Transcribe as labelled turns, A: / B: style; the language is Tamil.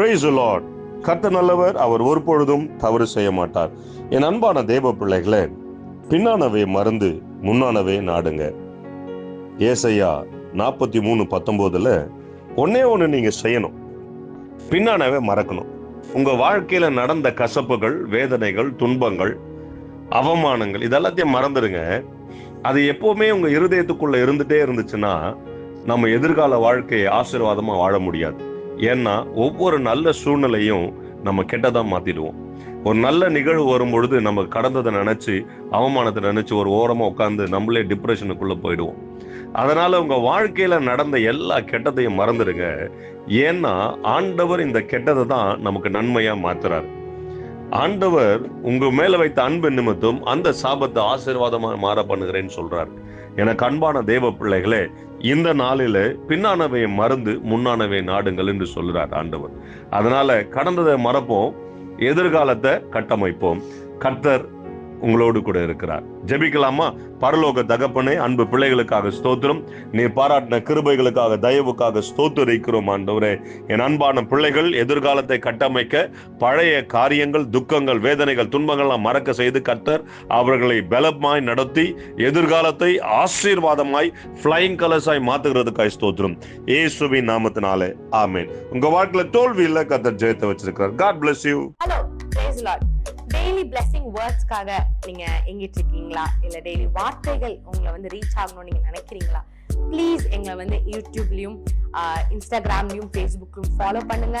A: பிரைஸ் லார்ட் கர்த்த நல்லவர் அவர் ஒரு பொழுதும் தவறு செய்ய மாட்டார். என் அன்பான தேவ பிள்ளைகளே பின்னானவை மறந்து முன்னானவே நாடுங்க. ஏசையா நாற்பத்தி மூணு பத்தொம்போதில் ஒன்னே ஒன்று நீங்க செய்யணும். பின்னானவே மறக்கணும். உங்க வாழ்க்கையில நடந்த கசப்புகள் வேதனைகள் துன்பங்கள் அவமானங்கள் இதெல்லாத்தையும் மறந்துடுங்க அது எப்பவுமே உங்க இருதயத்துக்குள்ள இருந்துட்டே இருந்துச்சுன்னா நம்ம எதிர்கால வாழ்க்கையை ஆசீர்வாதமா வாழ முடியாது. ஏன்னா ஒவ்வொரு நல்ல சூழ்நிலையும் நம்ம கெட்டதாக மாற்றிடுவோம் ஒரு நல்ல நிகழ்வு வரும் பொழுது நம்ம கடந்ததை நினச்சி அவமானத்தை நினச்சி ஒரு ஓரமாக உட்காந்து நம்மளே டிப்ரெஷனுக்குள்ளே போயிடுவோம். அதனால் உங்கள் வாழ்க்கையில் நடந்த எல்லா கெட்டதையும் மறந்துடுங்க. ஏன்னா ஆண்டவர் இந்த கெட்டதை தான் நமக்கு நன்மையாக மாற்றுறாரு ஆண்டவர் உங்க மேல வைத்த அன்பு நிமித்தம் அந்த சாபத்தை ஆசீர்வாதமாக மாற பண்ணுகிறேன்னு சொல்றார். எனக்கு அன்பான தேவ பிள்ளைகளே இந்த நாளில பின்னானவை மறந்து முன்னானவை நாடுங்கள் என்று சொல்கிறார் ஆண்டவர். அதனால கடந்ததை மறப்போம் எதிர்காலத்தை கட்டமைப்போம். கர்த்தர் உங்களோடு கூட இருக்கிறார். ஜெபிக்கலாமா? பரலோக தகப்பனே அன்பு பிள்ளைகளுக்காக ஸ்தோத்திரம். நீ பாராட்டின கிருபைகளுக்காக தயவுக்காக ஸ்தோத்தரிக்கிறோம் ஆண்டவரே. என் அன்பான பிள்ளைகள் எதிர்காலத்தை கட்டமைக்க பழைய காரியங்கள் துக்கங்கள் வேதனைகள் துன்பங்கள்லாம் மறக்க செய்து கர்த்தர் அவர்களை பலமாய் நடத்தி எதிர்காலத்தை ஆசீர்வாதமாய் ஃப்ளைங் கலர்ஸாய் மாத்துகிறதுக்காய் ஸ்தோத்திரம். ஏசுவின் நாமத்தினாலே ஆமேன். உங்க வாழ்க்கையில தோல்வி இல்ல கர்த்தர் ஜெயத்தை வச்சிருக்கிறார். God bless you
B: hello daily blessing வேர்ட்ஸ்க்காக நீங்க எங்கிட்டு இருக்கீங்களா இல்ல டெய்லி வார்த்தைகள் உங்களை வந்து ரீச் ஆகணும்னு நீங்க நினைக்கிறீங்களா? ப்ளீஸ் எங்களை வந்து யூடியூப்லயும் இன்ஸ்டாகிராம்லயும் ஃபேஸ்புக்லயும் ஃபாலோ பண்ணுங்க.